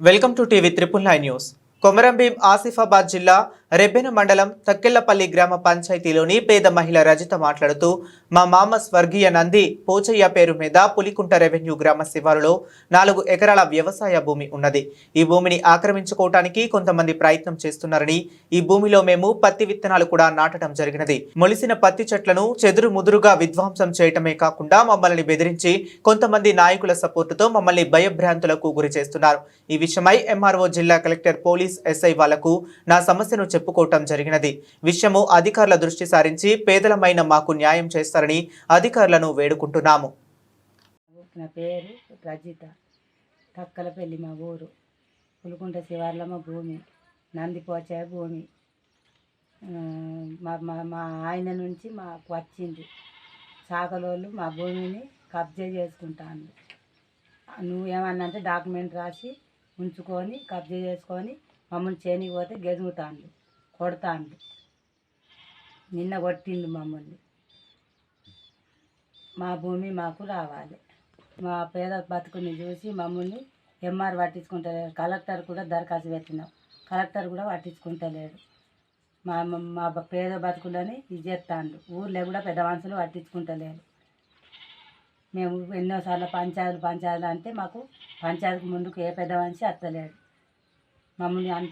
welcome to TV triple nine news Komarambheem Asifabad జిల్లా రెబ్బెన మండలం తక్కెళ్ళపల్లి గ్రామ పంచాయతీలోని పేద మహిళ రజిత మాట్లాడుతూ మా మామ స్వర్గీయ నంది పోచయ్య పేరు మీద పులికుంట రెవెన్యూ గ్రామ శివారులో నాలుగు ఎకరాల వ్యవసాయ భూమి ఉన్నది. ఈ భూమిని ఆక్రమించుకోవటానికి కొంతమంది ప్రయత్నం చేస్తున్నారని ఈ భూమిలో మేము పత్తి విత్తనాలు కూడా నాటడం జరిగినది. మొలిసిన పత్తి చెట్లను చెదురు ముదురుగా విధ్వంసం చేయటమే కాకుండా మమ్మల్ని బెదిరించి కొంతమంది నాయకుల సపోర్టుతో మమ్మల్ని భయభ్రాంతులకు గురి చేస్తున్నారు. ఈ విషయమై ఎంఆర్ఓ జిల్లా కలెక్టర్ పోలీస్ ఎస్ఐ వాళ్ళకు నా సమస్యను చెప్పుకోవటం జరిగినది. విషయము అధికారుల దృష్టి సారించి పేదలమైన మాకు న్యాయం చేస్తారని అధికారులను వేడుకుంటున్నాము. నా పేరు రజిత. తక్కలపల్లి మా ఊరు. పులుకుంట శివార్ల మా భూమి నందిపోచే భూమి. మా మా మా ఆయన నుంచి మాకు వచ్చింది. చాకలోళ్ళు మా భూమిని కబ్జా చేసుకుంటాను నువ్వేమన్నా అంటే డాక్యుమెంట్ రాసి ఉంచుకొని కబ్జా చేసుకొని మమ్మల్ని చేనికి పోతే గెదుగుతాను కొడతాండు. నిన్న కొట్టిండు మమ్మల్ని. మా భూమి మాకు రావాలి. మా పేద బతుకుని చూసి మమ్మల్ని ఎంఆర్ పట్టించుకుంటలేడు కలెక్టర్ కూడా దరఖాస్తు పెట్టినాం. కలెక్టర్ కూడా పట్టించుకుంటలేడు. మా మా- మా పేద బతుకులని ఇచ్చేస్తాండు ఊర్లో కూడా పెద్ద మనుషులు పట్టించుకుంటలేరు. మేము ఎన్నోసార్లు పంచాయతీలు పంచాయతీలు అంటే మాకు పంచాయతీకి ముందుకు ఏ పెద్ద మనిషి అత్తలేడు. మమ్మల్ని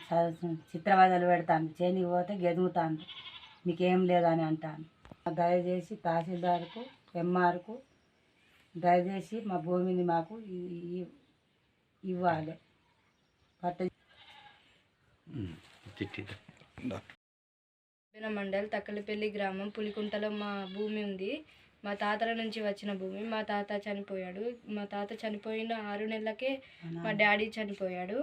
చిత్రవదలు పెడతాను చేనికి పోతే గెదుగుతాను మీకేం లేదని అంటాను దయచేసి తహసీల్దార్కు ఎంఆర్కు దయచేసి మా భూమిని మాకు ఇవ్వాలి. పట్ట మండల్ తక్కలపల్లి గ్రామం పులికుంటలో మా భూమి ఉంది. మా తాతల నుంచి వచ్చిన భూమి. మా తాత చనిపోయాడు. మా తాత చనిపోయిన ఆరు నెలలకే మా డాడీ చనిపోయాడు.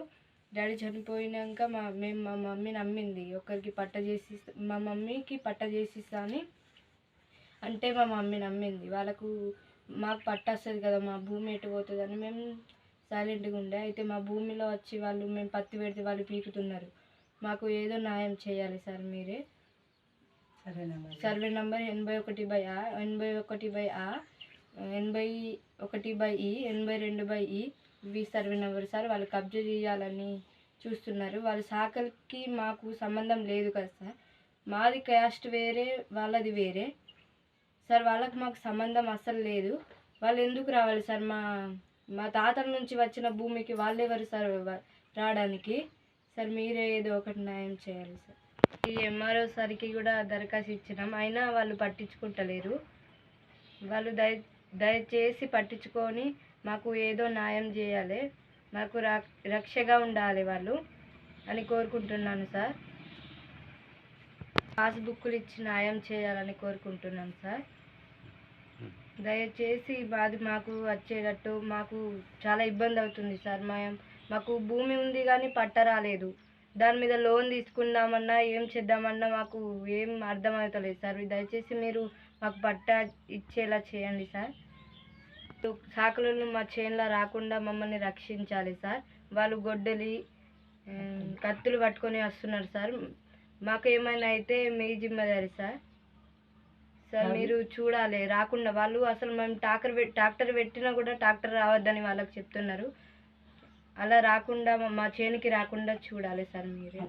డాడీ చనిపోయినాక మా మేము మా మమ్మీ నమ్మింది. ఒకరికి పట్ట చేసి మా మమ్మీకి పట్ట చేసిస్తా అని అంటే మా మమ్మీ నమ్మింది. వాళ్ళకు మాకు పట్ట వస్తుంది కదా మా భూమి ఎటు పోతుందని మేము సైలెంట్గా ఉండే. అయితే మా భూమిలో వచ్చి వాళ్ళు మేము పత్తి పెడితే వాళ్ళు పీకుతున్నారు. మాకు ఏదో న్యాయం చేయాలి సార్ మీరే? సర్వే నంబర్ ఎనభై ఒకటి బై ఆ ఎనభై ఒకటి బై ఆ ఎనభై ఒకటి బై ఈ ఎనభై రెండు బై ఈ. వి సర్వే నెంబర్ సార్ వాళ్ళు కబ్జా చేయాలని చూస్తున్నారు. వాళ్ళ శాఖలకి మాకు సంబంధం లేదు కదా సార్. మాది క్యాస్ట్ వేరే వాళ్ళది వేరే. సార్ వాళ్ళకి మాకు సంబంధం అస్సలు లేదు. వాళ్ళు ఎందుకు రావాలి సార్? మా మా తాతల నుంచి వచ్చిన భూమికి వాళ్ళు ఎవరు సార్ రావడానికి? సార్ మీరే ఏదో ఒకటి న్యాయం చేయాలి సార్. ఈ ఎంఆర్ఓ సార్కి కూడా దరఖాస్తు ఇచ్చినాం. అయినా వాళ్ళు పట్టించుకుంటలేరు. వాళ్ళు దయ దయచేసి పట్టించుకొని మాకు ఏదో న్యాయం చేయాలి మాకు రక్షగా ఉండాలి వాళ్ళు అని కోరుకుంటున్నాను సార్. పాస్బుక్లు ఇచ్చి న్యాయం చేయాలని కోరుకుంటున్నాం సార్. దయచేసి మాది మాకు వచ్చేటట్టు మాకు చాలా ఇబ్బంది అవుతుంది సార్. మా మాకు భూమి ఉంది కానీ పట్ట రాలేదు. దాని మీద లోన్ తీసుకుందామన్నా ఏం చేద్దామన్నా మాకు ఏం అర్థమవుతలేదు సార్. దయచేసి మీరు మాకు పట్ట ఇచ్చేలా చేయండి సార్. శాఖలను మా చేనులో రాకుండా మమ్మల్ని రక్షించాలి సార్. వాళ్ళు గొడ్డలి కత్తులు పట్టుకొని వస్తున్నారు సార్. మాకు ఏమైనా అయితే మీ జిమ్మదారి సార్. సార్ మీరు చూడాలి. రాకుండా వాళ్ళు అసలు మేము ట్రాక్టర్ ట్రాక్టర్ పెట్టినా కూడా ట్రాక్టర్ రావద్దని వాళ్ళకి చెప్తున్నారు. అలా రాకుండా మా చేనుకి రాకుండా చూడాలి సార్ మీరే.